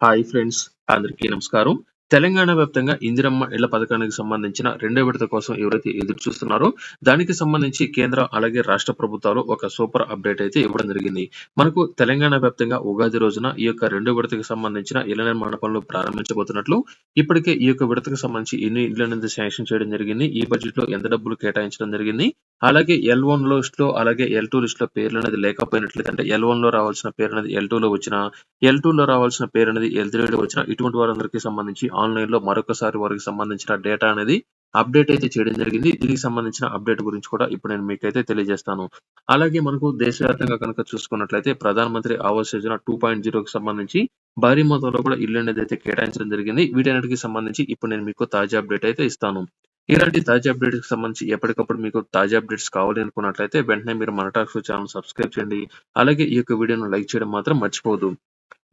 Hi friends అందరికీ నమస్కారం. తెలంగాణ వ్యాప్తంగా ఇందిరమ్మ ఇళ్ళ పథకానికి సంబంధించిన రెండో విడత కోసం ఎవరైతే ఎదురు చూస్తున్నారో దానికి సంబంధించి కేంద్ర అలాగే రాష్ట్ర ప్రభుత్వాలు ఒక సూపర్ అప్డేట్ అయితే ఇవ్వడం జరిగింది. మనకు తెలంగాణ వ్యాప్తంగా ఉగాది రోజున ఈ యొక్క రెండో విడతకు సంబంధించిన ఇళ్ళ నిర్మాణ పనులు ప్రారంభించబోతున్నట్లు ఇప్పటికే ఈ యొక్క విడతకు సంబంధించి ఎన్ని ఇళ్ళను శాంక్షన్ చేయడం జరిగింది ఈ బడ్జెట్లో ఎంత డబ్బులు కేటాయించడం జరిగింది అలాగే ఎల్ వన్ లిస్ట్లో అలాగే ఎల్ టూ లిస్ట్లో పేర్లు అనేది లేకపోయినట్లయితే అంటే ఎల్ వన్లో రావాల్సిన పేరు అనేది ఎల్ టూ లో వచ్చిన ఎల్ టూ లో రావాల్సిన పేరు అనేది ఎల్ త్రీలో వచ్చిన ఇటువంటి వారందరికీ సంబంధించి ఆన్లైన్లో మరొకసారి వారికి సంబంధించిన డేటా అనేది అప్డేట్ అయితే చేయడం జరిగింది. దీనికి సంబంధించిన అప్డేట్ గురించి కూడా ఇప్పుడు నేను మీకైతే తెలియజేస్తాను. అలాగే మనకు దేశవ్యాప్తంగా కనుక చూసుకున్నట్లయితే ప్రధానమంత్రి ఆవాస్ యోజన టూ పాయింట్ జీరోకి సంబంధించి భారీ మొత్తంలో కూడా ఇల్లు అనేది అయితే కేటాయించడం జరిగింది. వీటన్నిటికి సంబంధించి ఇప్పుడు నేను మీకు తాజా అప్డేట్ అయితే ఇస్తాను. ఇలాంటి తాజా అప్డేట్స్కి సంబంధించి ఎప్పటికప్పుడు మీకు తాజా అప్డేట్స్ కావాలి అనుకున్నట్లయితే వెంటనే మీరు మన టాక్స్ ఛానల్ సబ్స్క్రైబ్ చేయండి. అలాగే ఈ యొక్క వీడియోను లైక్ చేయడం మాత్రం మర్చిపోదు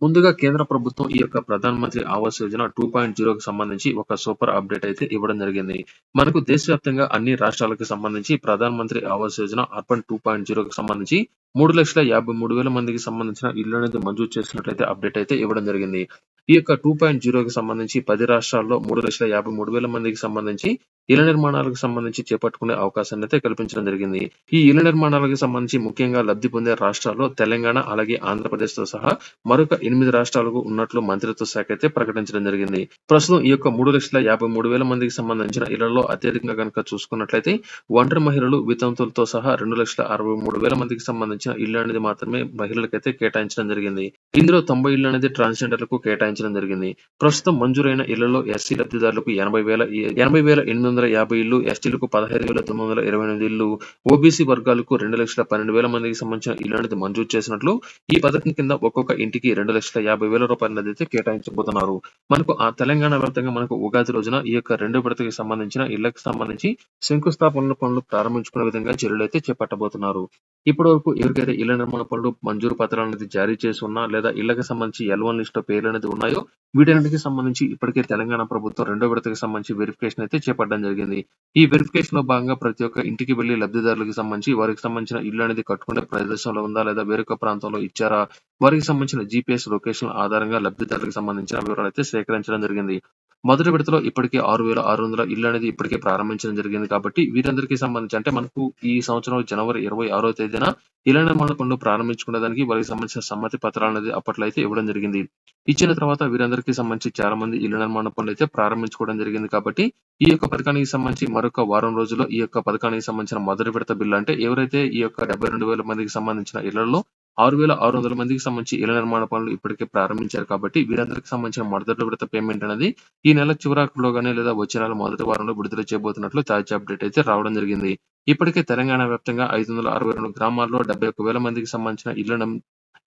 ముందుగా కేంద్ర ప్రభుత్వం ఈ యొక్క ప్రధానమంత్రి ఆవాస్ యోజన టూ పాయింట్ జీరోకి సంబంధించి ఒక సూపర్ అప్డేట్ అయితే ఇవ్వడం జరిగింది. మనకు దేశవ్యాప్తంగా అన్ని రాష్ట్రాలకు సంబంధించి Pradhan Mantri Awas Yojana urban two point జీరోకి సంబంధించి మూడు లక్షల యాభై మూడు వేల మందికి సంబంధించిన ఇల్లు అనేది మంజూరు చేసినట్లయితే అప్డేట్ అయితే ఇవ్వడం జరిగింది. ఈ యొక్క టూ పాయింట్ జీరోకి సంబంధించి పది రాష్ట్రాల్లో మూడు లక్షల యాభై మూడు వేల మందికి సంబంధించి ఇళ్ళ నిర్మాణాలకు సంబంధించి చేపట్టుకునే అవకాశాన్ని అయితే కల్పించడం జరిగింది. ఈ ఇళ్ళ నిర్మాణాలకు సంబంధించి ముఖ్యంగా లబ్ధి పొందే రాష్ట్రాల్లో తెలంగాణ అలాగే ఆంధ్రప్రదేశ్తో సహా మరొక ఎనిమిది రాష్ట్రాలకు ఉన్నట్లు మంత్రిత్వ శాఖ అయితే ప్రకటించడం జరిగింది. ప్రస్తుతం ఈ యొక్క మూడు లక్షల యాభై మూడు వేల మందికి సంబంధించిన ఇళ్ళలో అత్యధికంగా కనుక చూసుకున్నట్లయితే ఒంటరి మహిళలు వితంతులతో సహా రెండు లక్షల అరవై మూడు వేల మందికి సంబంధించిన ఇళ్ళు అనేది మాత్రమే మహిళలకైతే కేటాయించడం జరిగింది. ఇందులో తొంభై ఇళ్ళు అనేది ట్రాన్స్జెండర్లకు కేటాయించడం జరిగింది. ప్రస్తుతం మంజూరైన ఇళ్ళలో ఎస్సీ లబ్ధిదారులకు ఎనభై వేల ఎనభై వేల ఎనిమిది వందల యాభై ఇళ్ళు ఎస్టీలకు పదహైదు వేల తొమ్మిది వందల ఇరవై ఎనిమిది ఇళ్ళు ఓబీసీ వర్గాలకు రెండు లక్షల పన్నెండు వేల మందికి సంబంధించిన ఇల్లు అనేది మంజూరు చేసినట్లు ఈ పథకం కింద ఒక్కొక్క ఇంటికి రెండు లక్షల యాభై వేల రూపాయలు అయితే కేటాయించబోతున్నారు. మనకు ఆ తెలంగాణ వ్యాప్తంగా మనకు ఉగాది రోజున ఈ యొక్క రెండు విడతకి సంబంధించిన ఇళ్ళకు సంబంధించి శంకుస్థాపనల పనులు ప్రారంభించుకునే విధంగా చర్యలు అయితే చేపట్టబోతున్నారు. ఇప్పటి వరకు ఎవరికైతే ఇళ్ళ నిర్మాణ పనులు మంజూరు పత్రాలు అనేది జారీ చేసి ఉన్నా లేదా ఇళ్ళకు సంబంధించి ఎల్వన్ లిస్ట్ పేర్లు అనేది ఉన్నాయో వీటన్నిటికి సంబంధించి ఇప్పటికే తెలంగాణ ప్రభుత్వం రెండో విడతకి సంబంధించి వెరిఫికేషన్ అయితే చేపట్టడం జరిగింది. ఈ వెరిఫికేషన్లో భాగంగా ప్రతి ఒక్క ఇంటికి వెళ్ళి లబ్ధిదారులకు సంబంధించి వారికి సంబంధించిన ఇల్లు అనేది కట్టుకునే ప్రదేశంలో ఉందా లేదా వేరొక ప్రాంతంలో ఇచ్చారా? వారికి సంబంధించిన జీపీఎస్ లొకేషన్ ఆధారంగా లబ్ధిదారులకు సంబంధించిన వివరాలు అయితే సేకరించడం జరిగింది. మొదటి విడతలో ఇప్పటికే ఆరు వేల ఆరు వందల ఇల్లు అనేది ఇప్పటికే ప్రారంభించడం జరిగింది కాబట్టి వీరందరికీ సంబంధించి అంటే మనకు ఈ సంవత్సరం జనవరి ఇరవై ఆరో తేదీన ఇళ్ళ నిర్మాణ పనులు ప్రారంభించుకునేదానికి వారికి సంబంధించిన సమ్మతి పత్రాలు అనేది అప్పట్లో అయితే ఇవ్వడం జరిగింది. ఇచ్చిన తర్వాత వీరందరికీ సంబంధించి చాలా మంది ఇళ్ళ నిర్మాణ పనులు అయితే ప్రారంభించుకోవడం జరిగింది కాబట్టి ఈ యొక్క పథకానికి సంబంధించి మరొక వారం రోజుల్లో ఈ యొక్క పథకానికి సంబంధించిన మొదటి విడత బిల్లు అంటే ఎవరైతే ఈ యొక్క డెబ్బై రెండు వేల మందికి సంబంధించిన ఇళ్ళలో ఆరు వేల ఆరు వందల మందికి సంబంధించి ఇళ్ళ నిర్మాణ పనులు ఇప్పటికే ప్రారంభించారు కాబట్టి వీరందరికీ సంబంధించిన మొదటి విడత పేమెంట్ అనేది ఈ నెల చివరాకులో గానీ లేదా వచ్చే నెల మొదటి వారంలో విడుదల చేయబోతున్నట్లు తాజా అప్డేట్ అయితే రావడం జరిగింది. ఇప్పటికే తెలంగాణ వ్యాప్తంగా ఐదు వందల అరవై రెండు గ్రామాల్లో డెబ్బై ఒక్క వేల మందికి సంబంధించిన ఇళ్ళ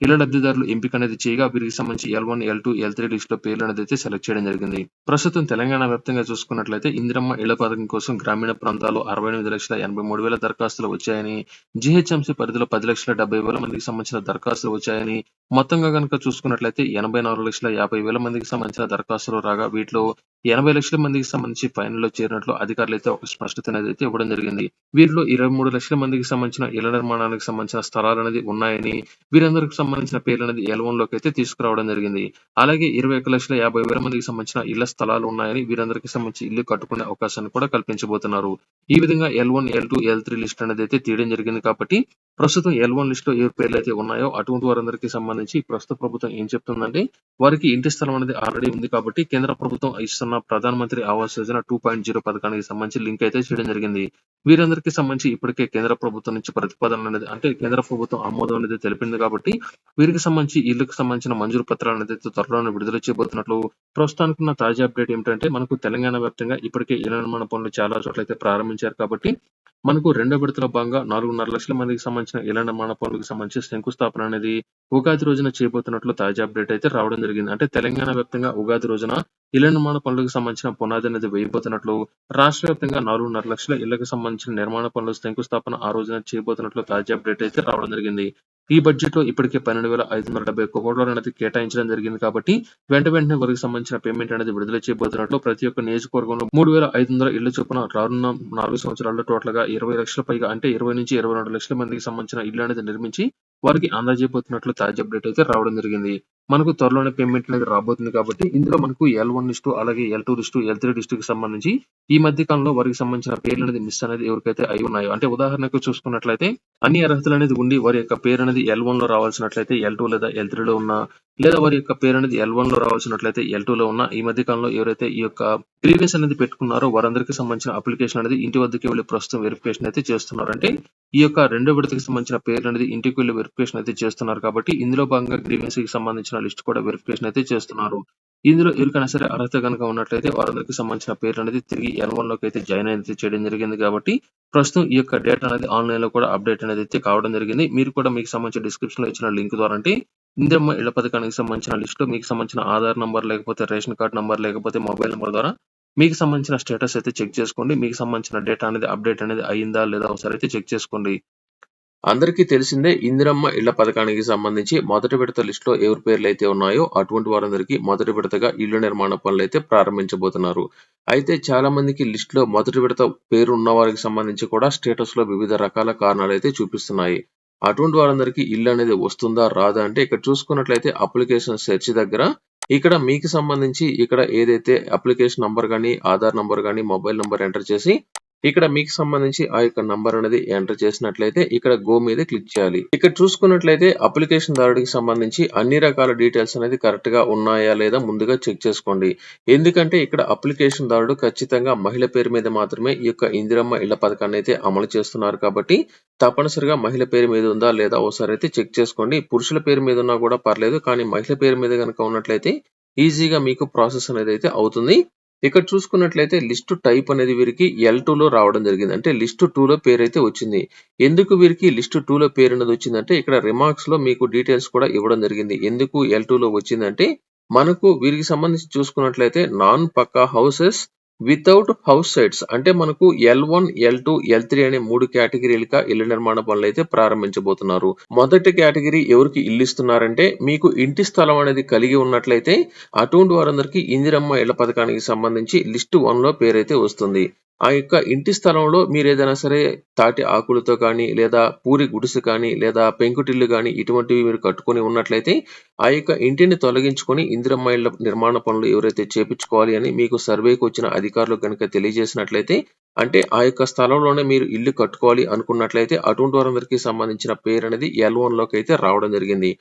ఇళ్ళ లబ్ధిదారులు ఎంపిక అనేది చేయగా వీరికి సంబంధించి L one L two L three లిస్ట్లో పేర్లు అనేది అయితే సెలెక్ట్ చేయడం జరిగింది. ప్రస్తుతం తెలంగాణ వ్యాప్తంగా చూసుకున్నట్లయితే ఇందిరమ్మ ఇళ్ళ పథకం కోసం గ్రామీణ ప్రాంతాల్లో అరవై ఎనిమిది లక్షల ఎనభై మూడు వేల దరఖాస్తులు వచ్చాయని జిహెచ్ఎంసీ పరిధిలో పది లక్షల డెబ్బై వేల మందికి సంబంధించిన దరఖాస్తులు వచ్చాయని మొత్తంగా కనుక చూసుకున్నట్లయితే ఎనభై నాలుగు లక్షల యాభై వేల మందికి సంబంధించిన దరఖాస్తులు రాగా వీటిలో ఎనభై లక్షల మందికి సంబంధించి ఫైనల్లో చేరినట్లు అధికారులు అయితే ఒక స్పష్టత అనేది అయితే ఇవ్వడం జరిగింది. వీరిలో ఇరవై మూడు లక్షల మందికి సంబంధించిన ఇళ్ళ నిర్మాణానికి సంబంధించిన స్థలాలు అనేది ఉన్నాయని వీరందరికి సంబంధించిన పేర్లు అనేది ఎల్లోకి అయితే తీసుకురావడం జరిగింది. అలాగే ఇరవై ఒక లక్షల యాభై వేల మందికి సంబంధించిన ఇళ్ళ స్థలాలు ఉన్నాయని వీరందరికి సంబంధించి ఇల్లు కట్టుకునే అవకాశాన్ని కూడా కల్పించబోతున్నారు. ఈ విధంగా L one L two L three list అనేది అయితే తీయడం జరిగింది కాబట్టి ప్రస్తుతం ఎల్ వన్ లిస్ట్లో ఏ పేర్లు అయితే ఉన్నాయో అటువంటి వారందరికీ సంబంధించి ప్రస్తుత ప్రభుత్వం ఏం చెప్తుందంటే వారికి ఇంటి స్థలం అనేది ఆల్రెడీ ఉంది కాబట్టి కేంద్ర ప్రభుత్వం ఇస్తున్న ప్రధానమంత్రి Awas Yojana two point zero పథకానికి సంబంధించి లింక్ అయితే చేయడం జరిగింది. వీరందరికీ సంబంధించి ఇప్పటికే కేంద్ర ప్రభుత్వం నుంచి ప్రతిపాదన అనేది అంటే కేంద్ర ప్రభుత్వం ఆమోదం అనేది తెలిపింది కాబట్టి వీరికి సంబంధించి ఇళ్ళకు సంబంధించిన మంజూరు పత్రాలు అనేది త్వరలోనే విడుదల చేయబోతున్నట్లు ప్రస్తుతానికి ఉన్న తాజా అప్డేట్ ఏమిటంటే మనకు తెలంగాణ వ్యాప్తంగా ఇప్పటికే ఇళ్ళ నిర్మాణ పనులు చాలా చోట్ల అయితే ప్రారంభించారు కాబట్టి మనకు రెండో విడతలో భాగంగా నాలుగున్నర లక్షల మందికి సంబంధించిన ఇళ్ళ నిర్మాణ పనులకు సంబంధించి శంకుస్థాపన అనేది ఉగాది రోజున చేయబోతున్నట్లు తాజా అప్డేట్ అయితే రావడం జరిగింది. అంటే తెలంగాణ వ్యాప్తంగా ఉగాది రోజున ఇళ్ళ నిర్మాణ పనులకు సంబంధించిన పునాది అనేది వేయబోతున్నట్లు రాష్ట్ర వ్యాప్తంగా నాలుగున్నర లక్షల ఇళ్ళకు సంబంధించిన నిర్మాణ పనులు శంకుస్థాపన ఆ రోజున చేయబోతున్నట్లు తాజా అప్డేట్ అయితే రావడం జరిగింది. ఈ బడ్జెట్లో ఇప్పటికే పన్నెండు వేల ఐదు వందల డెబ్బై ఒక్క కోట్ల అనేది కేటాయించడం జరిగింది కాబట్టి వెంట వెంటనే వారికి సంబంధించిన పేమెంట్ అనేది విడుదల చేయబోతున్నట్లు ప్రతి ఒక్క నియోజకవర్గంలో మూడు వేల ఐదు వందల ఇళ్ళ చొప్పున రానున్న నాలుగు సంవత్సరాల్లో టోటల్గా ఇరవై లక్షల పైగా అంటే ఇరవై నుంచి ఇరవై రెండు లక్షల మందికి సంబంధించిన ఇళ్ళు అనేది నిర్మించి వారికి అందజేయబోతున్నట్లు తాజా అప్డేట్ అయితే రావడం జరిగింది. మనకు త్వరలోనే పేమెంట్ అనేది రాబోతుంది కాబట్టి ఇందులో మనకు ఎల్ వన్ లిస్టు అలాగే L two list L three list సంబంధించి ఈ మధ్య కాలంలో వారికి సంబంధించిన పేర్లు అనేది మిస్ అనేది ఎవరికైతే అయి ఉన్నాయో అంటే ఉదాహరణకు చూసుకున్నట్లయితే అన్ని అర్హతలు అనేది ఉండి వారి యొక్క పేరు అనేది ఎల్ వన్లో రావాల్సినట్లయితే ఎల్ టూ లేదా ఎల్ త్రీ లో ఉన్న లేదా వారి యొక్క పేరు అనేది ఎల్ వన్లో రావాల్సినట్లయితే ఎల్ టూ లో ఉన్న ఈ మధ్య కాలంలో ఎవరైతే ఈ యొక్క గ్రీవెన్స్ అనేది పెట్టుకున్నారో వారందరికీ సంబంధించిన అప్లికేషన్ అనేది ఇంటి వద్దకి వెళ్ళి ప్రస్తుతం వెరిఫికేషన్ అయితే చేస్తున్నారు అంటే ఈ యొక్క రెండో విడతకి సంబంధించిన పేర్లు అనేది ఇంటికి వెళ్ళి వెరిఫికేషన్ అయితే చేస్తున్నారు కాబట్టి ఇందులో భాగంగా గ్రీవెన్సీకి సంబంధించిన లిస్ట్ కూడా వెరిఫికేషన్ అయితే చేస్తున్నారు. ఇందులో ఎవరికైనా సరే అర్హత కనుక ఉన్నట్లయితే వారందరికీ సంబంధించిన పేర్లు అనేది తిరిగి ఎల్లోకి అయితే జాయిన్ అయితే చేయడం జరిగింది కాబట్టి ప్రస్తుతం ఈ యొక్క డేటా అనేది ఆన్లైన్లో కూడా అప్డేట్ అనేది అయితే కావడం జరిగింది. మీరు కూడా మీకు సంబంధించిన డిస్క్రిప్షన్లో ఇచ్చిన లింక్ ద్వారా అంటే ఇందిరమ్మ ఇళ్ళ పథకానికి సంబంధించిన లిస్టులో మీకు సంబంధించిన ఆధార్ నంబర్ లేకపోతే రేషన్ కార్డ్ నంబర్ లేకపోతే మొబైల్ నంబర్ ద్వారా మీకు సంబంధించిన స్టేటస్ అయితే చెక్ చేసుకోండి. మీకు సంబంధించిన డేటా అనేది అప్డేట్ అనేది అయిందా లేదా ఒకసారి అయితే చెక్ చేసుకోండి. అందరికీ తెలిసిందే ఇందిరమ్మ ఇళ్ళ పథకానికి సంబంధించి మొదటి విడత లిస్ట్లో ఎవరి పేర్లు అయితే ఉన్నాయో అటువంటి వారందరికీ మొదటి విడతగా ఇల్లు నిర్మాణ పనులు అయితే ప్రారంభించబోతున్నారు. అయితే చాలా మందికి లిస్ట్లో మొదటి విడత పేరు ఉన్న వారికి సంబంధించి కూడా స్టేటస్లో వివిధ రకాల కారణాలు అయితే చూపిస్తున్నాయి. అటువంటి వారందరికీ ఇల్లు అనేది వస్తుందా రాదా అంటే ఇక్కడ చూసుకున్నట్లయితే అప్లికేషన్ సెర్చ్ దగ్గర ఇక్కడ మీకు సంబంధించి ఇక్కడ ఏదైతే అప్లికేషన్ నంబర్ కానీ ఆధార్ నంబర్ కానీ మొబైల్ నంబర్ ఎంటర్ చేసి ఇక్కడ మీకు సంబంధించి ఆ యొక్క నంబర్ అనేది ఎంటర్ చేసినట్లయితే ఇక్కడ గో మీద క్లిక్ చేయాలి. ఇక్కడ చూసుకున్నట్లయితే అప్లికేషన్ దారుడికి సంబంధించి అన్ని రకాల డీటెయిల్స్ అనేది కరెక్ట్గా ఉన్నాయా లేదా ముందుగా చెక్ చేసుకోండి. ఎందుకంటే ఇక్కడ అప్లికేషన్ దారుడు ఖచ్చితంగా మహిళ పేరు మీద మాత్రమే ఈ యొక్క ఇందిరమ్మ ఇళ్ళ పథకాన్ని అయితే అమలు చేస్తున్నారు కాబట్టి తప్పనిసరిగా మహిళ పేరు మీద ఉందా లేదా ఒకసారి అయితే చెక్ చేసుకోండి. పురుషుల పేరు మీద ఉన్నా కూడా పర్లేదు కానీ మహిళ పేరు మీద కనుక ఉన్నట్లయితే ఈజీగా మీకు ప్రాసెస్ అనేది అయితే అవుతుంది. ఇక్కడ చూసుకున్నట్లయితే లిస్ట్ టైప్ అనేది వీరికి ఎల్లో రావడం జరిగింది. అంటే లిస్ట్లో పేరు అయితే వచ్చింది. ఎందుకు వీరికి లిస్ట్లో పేరు అనేది వచ్చిందంటే ఇక్కడ రిమార్క్స్లో మీకు డీటెయిల్స్ కూడా ఇవ్వడం జరిగింది. ఎందుకు ఎల్లో వచ్చిందంటే మనకు వీరికి సంబంధించి చూసుకున్నట్లయితే non pucca houses without house sites అంటే మనకు L one L two L three అనే మూడు కేటగిరీలుగా ఇళ్ళ నిర్మాణ పనులు అయితే ప్రారంభించబోతున్నారు. మొదటి కేటగిరీ ఎవరికి ఇల్లు ఇస్తున్నారంటే మీకు ఇంటి స్థలం అనేది కలిగి ఉన్నట్లయితే అటువంటి వారందరికీ ఇందిరమ్మ ఇళ్ళ పథకానికి సంబంధించి లిస్ట్ వన్లో పేరైతే వస్తుంది. ఆ యొక్క ఇంటి స్థలంలో మీరు ఏదైనా సరే తాటి ఆకులతో కానీ లేదా పూరి గుడిసె కానీ లేదా పెంకుటిల్లు కానీ ఇటువంటివి మీరు కట్టుకొని ఉన్నట్లయితే ఆ యొక్క ఇంటిని తొలగించుకొని ఇందిరమ్మ ఇళ్ళ నిర్మాణ పనులు ఎవరైతే చేపించుకోవాలి అని మీకు సర్వేకి వచ్చిన అధికారులు కనుక తెలియజేసినట్లయితే అంటే ఆ యొక్క స్థలంలోనే మీరు ఇల్లు కట్టుకోవాలి అనుకున్నట్లయితే అటువంటి వారందరికీ సంబంధించిన పేరు అనేది ఎల్లోకి అయితే రావడం జరిగింది.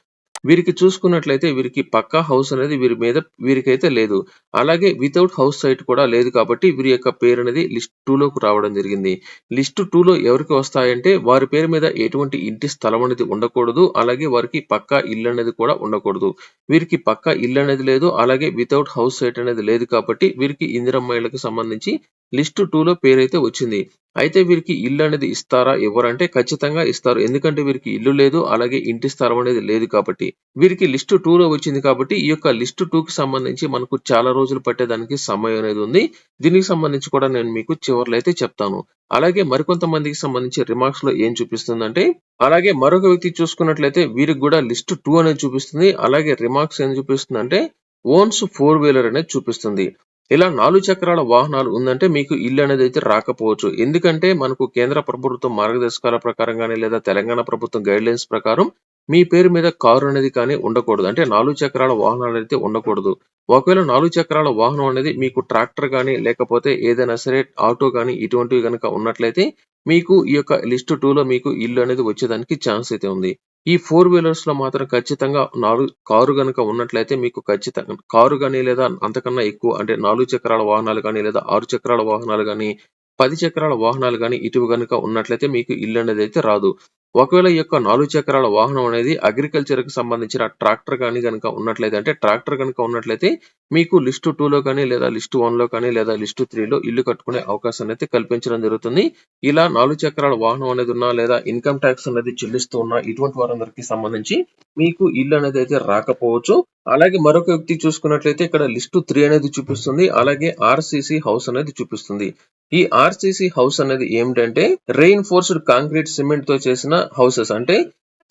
వీరికి చూసుకున్నట్లయితే వీరికి పక్కా హౌస్ అనేది వీరి మీద వీరికైతే లేదు. అలాగే వితౌట్ హౌస్ సైట్ కూడా లేదు కాబట్టి వీరి యొక్క పేరు అనేది లిస్ట్ టూ లోకి రావడం జరిగింది. లిస్ట్ టూ లో ఎవరికి వస్తాయంటే వారి పేరు మీద ఎటువంటి ఇంటి స్థలం అనేది ఉండకూడదు. అలాగే వారికి పక్కా ఇల్లు అనేది కూడా ఉండకూడదు. వీరికి పక్కా ఇల్లు అనేది లేదు. అలాగే వితౌట్ హౌస్ సైట్ అనేది లేదు కాబట్టి వీరికి ఇందిరమ్మాయిలకు సంబంధించి లిస్ట్ టూ లో పేరైతే వచ్చింది. అయితే వీరికి ఇల్లు అనేది ఇస్తారా? ఎవరంటే ఖచ్చితంగా ఇస్తారు. ఎందుకంటే వీరికి ఇల్లు లేదు అలాగే ఇంటి స్థలం అనేది లేదు కాబట్టి. వీరికి లిస్ట్ టూ లో వచ్చింది కాబట్టి ఈ యొక్క లిస్ట్ టూ కి సంబంధించి మనకు చాలా రోజులు పట్టేదానికి సమయం అనేది ఉంది. దీనికి సంబంధించి కూడా నేను మీకు చివరిలో అయితే చెప్తాను. అలాగే మరికొంతమందికి సంబంధించి రిమార్క్స్లో ఏం చూపిస్తుందంటే అలాగే మరొక వ్యక్తి చూసుకున్నట్లయితే వీరికి కూడా లిస్ట్ టూ అనేది చూపిస్తుంది. అలాగే రిమార్క్స్ ఏం చూపిస్తుంది అంటే ఓన్స్ ఫోర్ వీలర్ అనేది చూపిస్తుంది. ఇలా నాలుగు చక్రాల వాహనాలు ఉందంటే మీకు ఇల్లు అనేది అయితే రాకపోవచ్చు. ఎందుకంటే మనకు కేంద్ర ప్రభుత్వం మార్గదర్శకాల ప్రకారం కానీ లేదా తెలంగాణ ప్రభుత్వం గైడ్ లైన్స్ ప్రకారం మీ పేరు మీద కారు అనేది కానీ ఉండకూడదు. అంటే నాలుగు చక్రాల వాహనాలు అయితే ఉండకూడదు. ఒకవేళ నాలుగు చక్రాల వాహనం అనేది మీకు ట్రాక్టర్ కానీ లేకపోతే ఏదైనా సరే ఆటో కానీ ఇటువంటివి కనుక ఉన్నట్లయితే మీకు ఈ యొక్క లిస్ట్లో మీకు ఇల్లు అనేది వచ్చేదానికి ఛాన్స్ అయితే ఉంది. ఈ ఫోర్ వీలర్స్లో మాత్రం ఖచ్చితంగా నాలుగు కారు గనక ఉన్నట్లయితే మీకు ఖచ్చితంగా కారు కానీ లేదా అంతకన్నా ఎక్కువ అంటే నాలుగు చక్రాల వాహనాలు కానీ లేదా ఆరు చక్రాల వాహనాలు కానీ పది చక్రాల వాహనాలు కానీ ఇటువ గనుక ఉన్నట్లయితే మీకు ఇల్లు అనేది అయితే రాదు. ఒకవేళ ఈ యొక్క నాలుగు చక్రాల వాహనం అనేది అగ్రికల్చర్కి సంబంధించిన ట్రాక్టర్ కానీ కనుక ఉన్నట్లయితే అంటే ట్రాక్టర్ కనుక ఉన్నట్లయితే మీకు లిస్టు లో కానీ లేదా లిస్ట్లో కానీ లేదా లిస్ట్లో ఇల్లు కట్టుకునే అవకాశాన్ని అయితే కల్పించడం జరుగుతుంది. ఇలా నాలుగు చక్రాల వాహనం అనేది ఉన్నా లేదా ఇన్కమ్ ట్యాక్స్ అనేది చెల్లిస్తూ ఉన్నా ఇటువంటి వారందరికీ సంబంధించి మీకు ఇల్లు అనేది అయితే రాకపోవచ్చు. అలాగే మరొక వ్యక్తి చూసుకున్నట్లయితే ఇక్కడ లిస్టు త్రీ అనేది చూపిస్తుంది. అలాగే ఆర్సీసీ హౌస్ అనేది చూపిస్తుంది. ఈ ఆర్సిసి హౌస్ అనేది ఏమిటంటే రెయిన్ఫోర్స్డ్ కాంక్రీట్ సిమెంట్తో చేసిన హౌసెస్ అంటే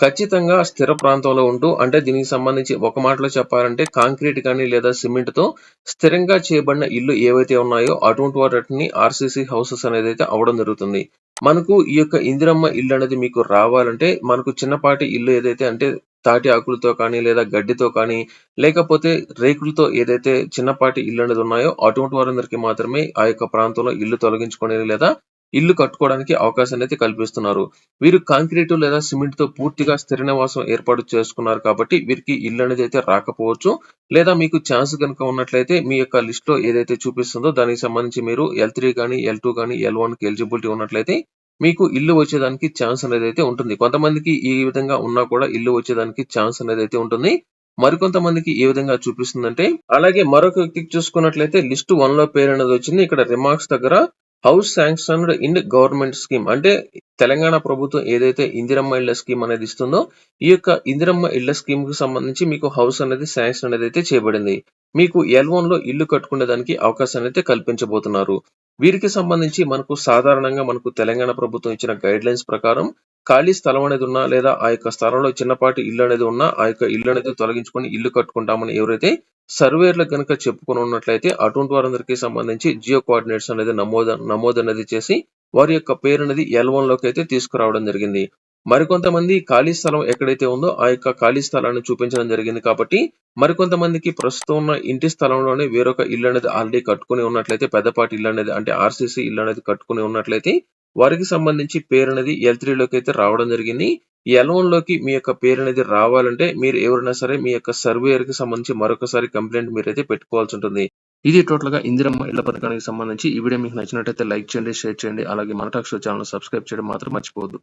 ఖచ్చితంగా స్థిర ప్రాంతంలో ఉంటూ అంటే దీనికి సంబంధించి ఒక మాటలో చెప్పాలంటే కాంక్రీట్ కానీ లేదా సిమెంట్తో స్థిరంగా చేయబడిన ఇల్లు ఏవైతే ఉన్నాయో అటువంటి వాటిని ఆర్సీసీ హౌసెస్ అనేది అయితే అవడం జరుగుతుంది. మనకు ఈ యొక్క ఇందిరమ్మ ఇల్లు అనేది మీకు రావాలంటే మనకు చిన్నపాటి ఇల్లు ఏదైతే అంటే తాటి ఆకులతో కానీ లేదా గడ్డితో కానీ లేకపోతే రేకులతో ఏదైతే చిన్నపాటి ఇల్లు అనేది ఉన్నాయో అటువంటి వారందరికీ మాత్రమే ఆ యొక్క ప్రాంతంలో ఇల్లు తొలగించుకొని లేదా ఇల్లు కట్టుకోవడానికి అవకాశాన్ని అయితే కల్పిస్తున్నారు. వీరు కాంక్రీట్ లేదా సిమెంట్తో పూర్తిగా స్థిర నివాసం ఏర్పాటు చేసుకున్నారు కాబట్టి వీరికి ఇల్లు అనేది అయితే రాకపోవచ్చు. లేదా మీకు ఛాన్స్ కనుక ఉన్నట్లయితే మీ యొక్క లిస్ట్లో ఏదైతే చూపిస్తుందో దానికి సంబంధించి మీరు ఎల్ త్రీ కానీ ఎల్ టూ కానీ ఎల్ వన్కి ఎలిజిబిలిటీ ఉన్నట్లయితే మీకు ఇల్లు వచ్చేదానికి ఛాన్స్ అనేది అయితే ఉంటుంది. కొంతమందికి ఈ విధంగా ఉన్నా కూడా ఇల్లు వచ్చేదానికి ఛాన్స్ అనేది అయితే ఉంటుంది. మరికొంతమందికి ఏ విధంగా చూపిస్తుందంటే అలాగే మరొక వ్యక్తికి చూసుకున్నట్లయితే లిస్ట్ వన్లో పేరు అనేది వచ్చింది. ఇక్కడ రిమార్క్స్ దగ్గర house sanctioned in government scheme. అంటే తెలంగాణ ప్రభుత్వం ఏదైతే ఇందిరమ్మ ఇళ్ళ స్కీమ్ అనేది ఇస్తుందో ఈ యొక్క ఇందిరమ్మ ఇళ్ళ స్కీమ్కి సంబంధించి మీకు హౌస్ అనేది శాంక్షన్ అనేది అయితే చేయబడింది. మీకు ఎల్ వన్లో ఇల్లు కట్టుకునే దానికి అవకాశాన్ని అయితే కల్పించబోతున్నారు. వీరికి సంబంధించి మనకు సాధారణంగా మనకు తెలంగాణ ప్రభుత్వం ఇచ్చిన గైడ్ లైన్స్ ప్రకారం ఖాళీ స్థలం అనేది ఉన్నా లేదా ఆ యొక్క స్థలంలో చిన్నపాటి ఇల్లు అనేది ఉన్నా ఆ యొక్క ఇల్లు అనేది తొలగించుకొని ఇల్లు కట్టుకుంటామని ఎవరైతే సర్వేర్లకు కనుక చెప్పుకొని ఉన్నట్లయితే అటువంటి వారందరికీ సంబంధించి జియో కోఆర్డినేట్స్ అనేది నమోదు నమోదు అనేది చేసి వారి యొక్క పేరు అనేది ఎల్లోకి అయితే తీసుకురావడం జరిగింది. మరికొంతమంది ఖాళీ స్థలం ఎక్కడైతే ఉందో ఆ యొక్క ఖాళీ స్థలాన్ని చూపించడం జరిగింది కాబట్టి మరికొంతమందికి ప్రస్తుతం ఉన్న ఇంటి స్థలంలోనే వేరొక ఇల్లు అనేది ఆల్రెడీ కట్టుకుని ఉన్నట్లయితే పెద్దపాటి ఇల్లు అనేది అంటే ఆర్సీసీ ఇల్లు అనేది కట్టుకుని ఉన్నట్లయితే వారికి సంబంధించి పేరు అనేది ఎల్ త్రీ లోకి అయితే రావడం జరిగింది. ఈ ఎల్లోకి మీ యొక్క పేరు అనేది రావాలంటే మీరు ఎవరైనా సరే మీ యొక్క సర్వేయర్కి సంబంధించి మరొకసారి కంప్లైంట్ మీరైతే పెట్టుకోవాల్సి ఉంటుంది. ఇది టోటల్గా ఇందిరమ్మ ఇళ్ళ పథకానికి సంబంధించి ఈ వీడియో మీకు నచ్చినట్లయితే లైక్ చేయండి షేర్ చేయండి అలాగే మన టాక్స్ ఛానల్ సబ్స్క్రైబ్ చేయడం మాత్రం మర్చిపోవద్దు.